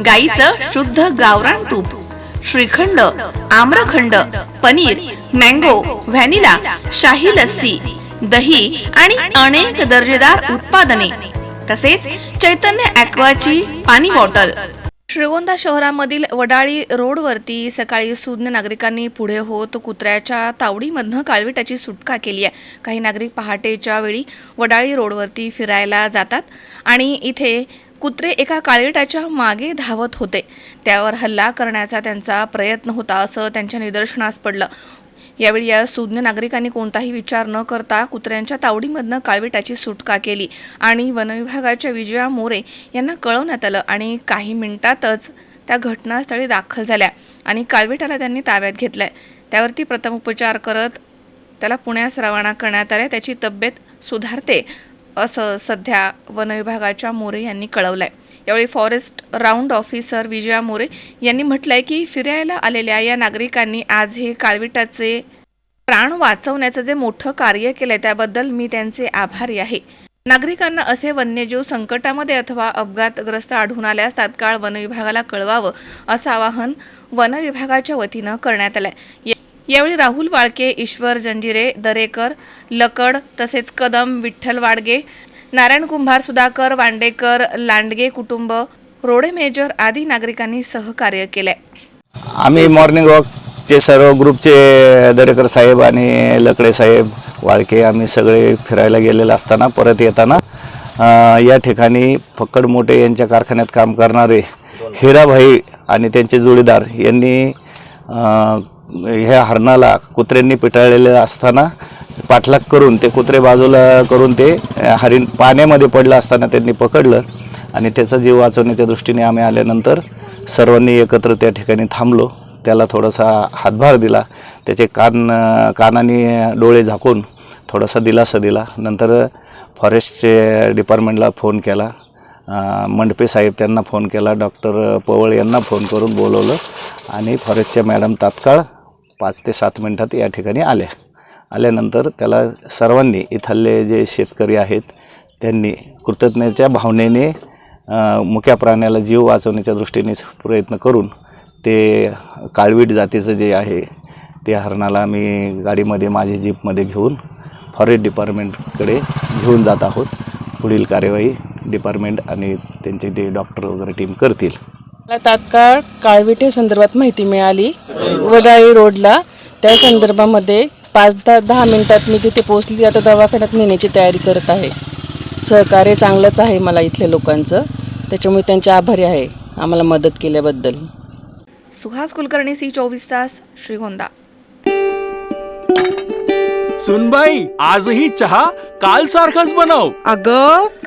गाईचं शुद्ध गावरान तूप श्रीखंड आम्रखंड पनीर मँगो व्हॅनिला शाही लस्सी दही आणि अनेक दर्जेदार उत्पादने. तसेच चैतन्य ॲक्वाची पाणी बॉटल. श्रीगोंदा शहरामधील वडाळी रोडवरती सकाळी सुज्ञ नागरिकांनी पुढे होत कुत्र्याच्या तावडीमधनं काळविटाची सुटका केली आहे. काही नागरिक पहाटेच्या वेळी वडाळी रोडवरती फिरायला जातात आणि इथे कुत्रे एका काळविटाच्या मागे धावत होते. त्यावर हल्ला करण्याचा त्यांचा प्रयत्न होता असं त्यांच्या निदर्शनास पडलं. यावेळी या सुज्ञ नागरिकांनी कोणताही विचार न करता कुत्र्यांच्या तावडीमधनं काळविटाची सुटका केली आणि वनविभागाच्या विजया मोरे यांना कळवण्यात आलं आणि काही मिनिटातच त्या घटनास्थळी दाखल झाल्या आणि काळविटाला त्यांनी ताब्यात घेतलंय. त्यावरती प्रथम उपचार करत त्याला पुण्यास रवाना करण्यात आले त्याची तब्येत सुधारते. असं सध्या वनविभागाच्या मोरे यांनी कळवलं आहे यावेळी forest round officer Vijaya More यांनी म्हटलंय की फिरायला आलेल्या या नागरिकांनी आज हे काळविटाचे प्राण वाचवण्याचं जे मोठं कार्य केलंय त्याबद्दल मी त्यांचे आभारी आहे. नागरिकांना असे वन्यजीव संकटामध्ये अथवा अपघातग्रस्त आढळून आल्यास तात्काळ वनविभागाला कळवावं असं आवाहन वनविभागाच्या वतीनं करण्यात आलंय. या- यावेळी राहुल वाळके ईश्वर जंजिरे दरेकर लकड तसेच कदम विठ्ठल वाडगे नारायण कुंभार सुधाकर वांडेकर लांडगे कुटुंब रोडे मेजर आदी नागरिकांनी सहकार्य केलंय. आम्ही मॉर्निंग वॉकचे सर्व ग्रुपचे दरेकर साहेब आणि लकडे साहेब वाळके आम्ही सगळे फिरायला गेलेले असताना परत येताना या ठिकाणी फक्कड मोठे यांच्या कारखान्यात काम करणारे हिराभाई आणि त्यांचे जोडीदार यांनी ह्या हरणाला कुत्र्यांनी पिटाळलेलं असताना पाठलाग करून ते कुत्रे बाजूला करून ते हरिण पाण्यामध्ये पडलं असताना त्यांनी पकडलं आणि त्याचा जीव वाचवण्याच्या दृष्टीने आम्ही आल्यानंतर सर्वांनी एकत्र त्या ठिकाणी थांबलो. त्याला थोडासा हातभार दिला. त्याचे कान कानाने डोळे झाकून थोडासा दिलासा दिला. नंतर फॉरेस्टचे डिपार्टमेंटला फोन केला. मंडपे साहेब त्यांना फोन केला. डॉक्टर पवळ यांना फोन करून बोलवलं आणि फॉरेस्टच्या मॅडम तात्काळ पाच ते सात मिनटात या ठिकाणी आल्या. आल्यानंतर त्याला सर्वांनी इथले जे शेतकरी आहेत त्यांनी कृतज्ञतेच्या भावनेने मुक्या प्राण्याला जीव वाचवण्याच्या दृष्टीने प्रयत्न करून ते काळवीट जातीचं जे आहे ते हरणाला मी गाडीमध्ये माझी जीपमध्ये घेऊन फॉरेस्ट डिपार्टमेंटकडे घेऊन जात आहोत. पुढील कार्यवाही डिपार्टमेंट आणि त्यांचे ते डॉक्टर वगैरे टीम करतील. तात्काळ काळविटे संदर्भात माहिती मिळाली. वडाळी रोडला त्या संदर्भामध्ये पाच दहा दहा मिनिटात मी तिथे पोहोचली. आता दवाखान्यात नेण्याची तयारी करत आहे. सहकार्य चांगलंच आहे मला इथल्या लोकांचं. त्याच्यामुळे त्यांचे आभारी आहे. आम्हाला मदत केल्याबद्दल. सुहास कुलकर्णी सी चोवीस तास श्रीगोंदा. सुनबाई आजही चहा काल सारखाच बनव. अग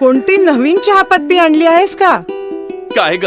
कोणती नवीन चहापत्ती आणली आहेस का? काय ग?